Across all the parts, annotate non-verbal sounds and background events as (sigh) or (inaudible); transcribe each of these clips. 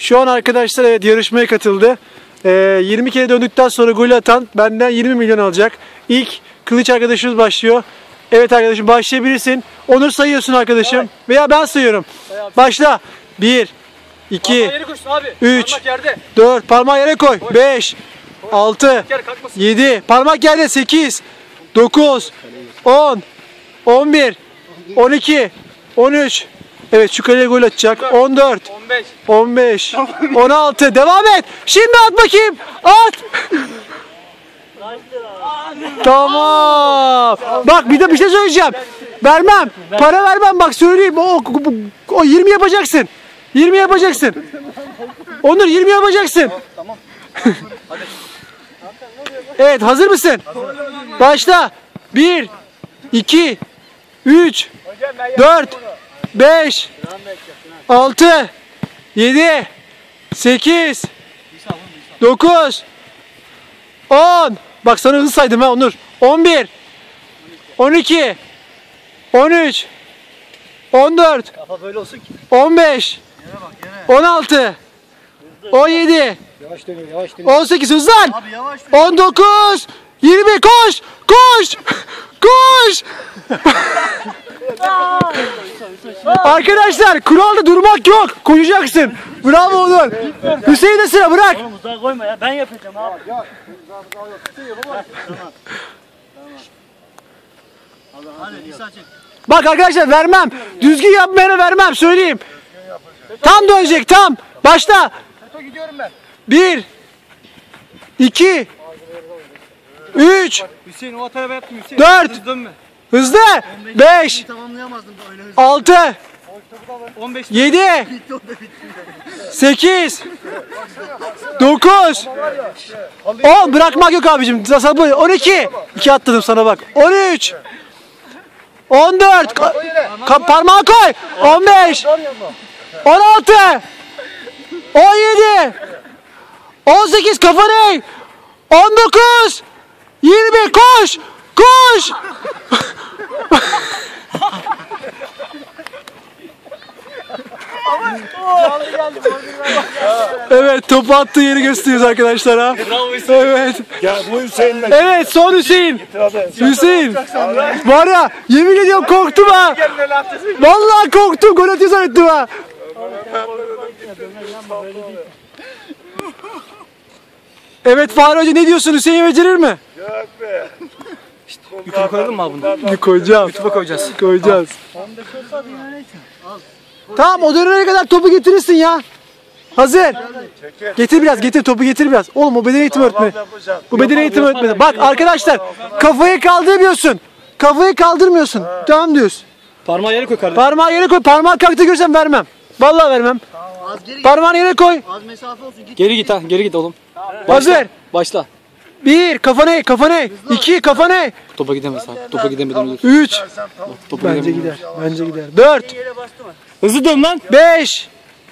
Şu an arkadaşlar evet yarışmaya katıldı. Ee, 20 kere döndükten sonra gol atan benden 20 milyon alacak. İlk kılıç arkadaşımız başlıyor. Evet arkadaşım başlayabilirsin. Onur sayıyorsun arkadaşım. Veya ben sayıyorum. Başla. 1 2 Yeri koşsun abi. Üç. Parmak yerde. 4 parmağı yere koy. 5 6 Gel kalkmasın. 7 parmak yerde 8 9 10 11 12 13 Evet şu kaleye gol atacak. 14 15. 15 16 devam et. Şimdi at bakayım. At. tamam. Bak bir de bir şey söyleyeceğim. Vermem. Para vermem bak söyleyeyim. O, o, o 20 yapacaksın. 20 yapacaksın. Onur 20 yapacaksın. (laughs) evet hazır mısın? Başla. 1 2 3 4 5 6 7 8 9 10 Bak sana hızlı saydım ha Onur. 11 12 13 14 Kafa böyle olsun ki. 15 16 17 Yavaş dönüyor yavaş dönüyor. 18 hızlan. Abi yavaş dönüyor. 19 20 koş koş koş (laughs) (laughs) Arkadaşlar kuralda durmak yok koşacaksın bravo Onur Hüseyin de sıra bırak Oğlum uzağa koyma ya ben yapacağım abi. Hadi İsa çek. bak arkadaşlar vermem düzgün yapmayana vermem söyleyeyim tam dönecek tam başla gidiyorum ben. 1 2 3 Hüseyin o hataya yaptım Hüseyin. Dört. Dönme. Hızlı. 5 Tamamlayamazdım böyle hızlı. 6 15 7 8 9 10 bırakmak yok abicim. Sabır 12 2 atladım sana bak. 13 14 Ka- ka- parmağı koy. 15 16 17 18 kafanı eğ. 19 20 koş. Koş Evet topu attığı yeri gösteriyoruz arkadaşlar ha. Evet. Ya bu Hüseyin'le Evet son Hüseyin. Hüseyin. Var ya yemin ediyorum korktum ha. Vallahi korktum gol atıyor zannettim ha. Evet Fahri Hoca ne diyorsun Hüseyin becerir mi? YouTube'a koyalım mı abi bunu? Koyacağım. YouTube'a koyacağız. Koyacağız. Tamam o dönene kadar topu getirirsin ya. Hazır. Getir biraz getir topu getir biraz. Oğlum o beden eğitimi öğretmeni. Bu beden eğitimi öğretmeni. Bak arkadaşlar kafayı kaldırmıyorsun. Kafayı kaldırmıyorsun. Tamam diyorsun. Parmağı yere koy kardeşim. Parmağı yere koy. Parmağı kalktı görsem vermem. Vallahi vermem. Parmağını yere koy. Az mesafe olsun git. Geri git ha, geri git oğlum. Hazır. Başla. Bir kafana eğ, kafana eğ. İki kafana eğ. Topa gidemez ha. Topa gidemeden ölür. Üç. Topa Bence gidemeden gider. Bence gider. Dört. Hızlı dön lan. Beş.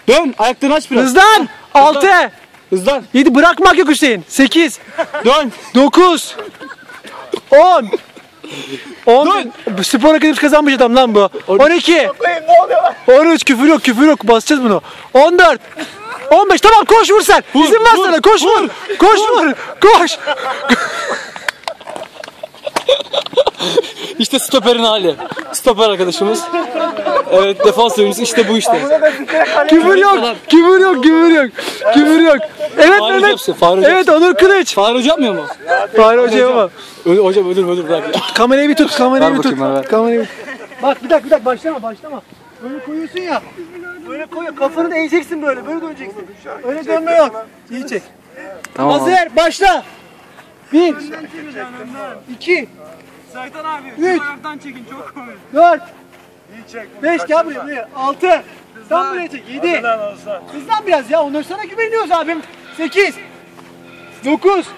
Dön. Ayaklarını aç biraz. Hızlan. Altı. Hızlan. 7 bırakmak yok Hüseyin. 8 Dön. 9 10 10 Bu spor akademisi kazanmış adam lan bu. 12 13 küfür yok küfür yok basacağız bunu. 14 15 tamam koş vur sen. İzin ver sana koş vur. Koş vur. Koş. İşte stoperin hali. Stoper arkadaşımız. Evet defans oyuncusu işte bu işte. Küfür yok. Küfür yok. Küfür yok. Küfür yok. Evet Fahri Mehmet. Hocam, Fahri Hocam. Evet Onur Kılıç. Fahri Hoca yapmıyor mu? Fahri Hoca'ya ama. Öl, hocam ölür ölür bırak. Kamerayı bir tut. Kamerayı bir tut. Kamerayı bir Bak bir dakika bir dakika başlama başlama. Böyle koyuyorsun ya. Böyle koy kafanı da eğeceksin böyle. Böyle döneceksin. Öyle dönme yok. İyi çek. Tamam. Hazır başla. Bir. iki. Zaytan abi. Üç. Çekin çok komik. Dört. Beş gel buraya buraya. Altı. Tam buraya çek. Yedi. Hızlan biraz ya. Ondan sana güveniyoruz abim. Sekiz. Dokuz.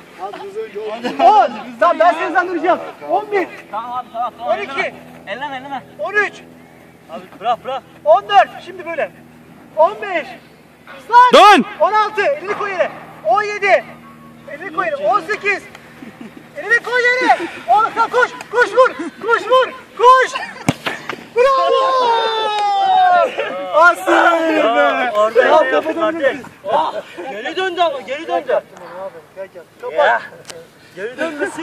On. Tamam ben seni hızlandıracağım. On bir. Tamam abi tamam tamam. On iki. Elleme elleme. On üç. Abi bırak bırak. On dört. Şimdi böyle. On beş. Hızlan. Dön. On altı. Elini koy yere. On yedi. Elini koy yere. On sekiz. Elini koy yere. On, koş. Koş vur. Koş vur. Koş. Bravo. Aferin be. Orada Tamam, yaptı kapatabilir kardeş. miyiz? Geri döndü ama geri döndü. Ya. Geri dönmesin.